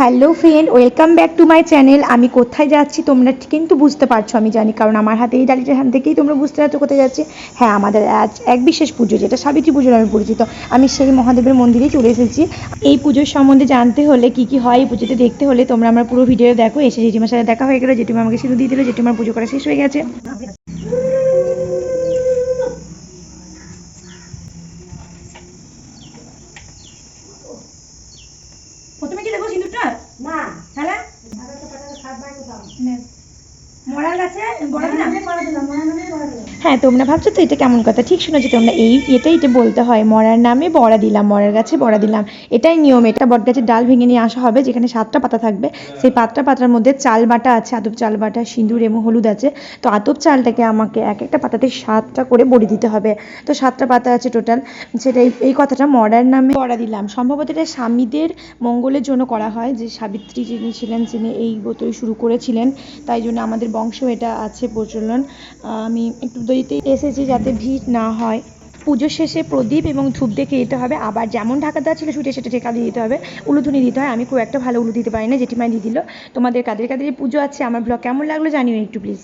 Hello friend welcome back to my channel আমি কোথায় যাচ্ছি তোমরা কিন্তু বুঝতে পারছ, আমি জানি, কারণ আমার হাতে এই ডালিটার হাত থেকেই তোমরা বুঝতে পারছ কোথায় যাচ্ছি। হ্যাঁ আমাদের আজ এক বিশেষ পুজো, যেটা সাবিত্রী পুজো নামে পরিচিত। আমি সেই মহাদেবের মন্দিরেই চলে এসেছি। এই পুজোর সম্বন্ধে জানতে হলে কি কি হয় এই পুজোতে দেখতে হলে তোমরা আমার পুরো ভিডিও দেখো। এসে জেঠিমার সাথে দেখা হয়ে গেলো, জেঠিমা আমাকে সিঁদুর দিয়ে দিল, জেঠিমার পুজো করা শেষ হয়ে গেছে। মরার গাছে? বড় দিলাম মনে মনে করে দিলাম হ্যাঁ তোমরা ভাবছ তো এটা কেমন কথা? ঠিক শুনেছো তোমরা, এই এটা এটা বলতে হয়, মরার নামে বড়া দিলাম, মরার গাছে বড়া দিলাম। এটাই নিয়ম, এটা বট গাছের ডাল ভেঙে নিয়ে আসা হবে, যেখানে সাতটা পাতা থাকবে। সেই পাতটা পাতার মধ্যে চাল বাটা আছে, আতপ চাল বাটা, সিঁদুর এবং হলুদ আছে। তো আতপ চালটাকে আমাকে এক একটা পাতাতে সাতটা করে বড়ি দিতে হবে। তো সাতটা পাতা আছে টোটাল। সেটাই এই কথাটা, মরার নামে বড়া দিলাম। সম্ভবত এটা স্বামীদের মঙ্গলের জন্য করা হয়, যে সাবিত্রী যিনি ছিলেন, যিনি এই বোতল শুরু করেছিলেন, তাই জন্য আমাদের বংশ এটা আছে প্রচলন। আমি একটু দেরিতে এসেছি যাতে ভিড় না হয়। পুজোর শেষে প্রদীপ এবং ধূপ দেখে দিতে হবে। আবার যেমন ঢাকা দেওয়া ছিল সুটে সেটা ঠেকা দিয়ে দিতে হবে। উলুধুনি দিতে হয়। আমি খুব একটা ভালো উলু দিতে পারি না যেটি জেঠিমাই দিয়ে দিল। তোমাদের কাদের কাদের পুজো আছে আমার ব্লগ কেমন লাগল জানিও একটু প্লিজ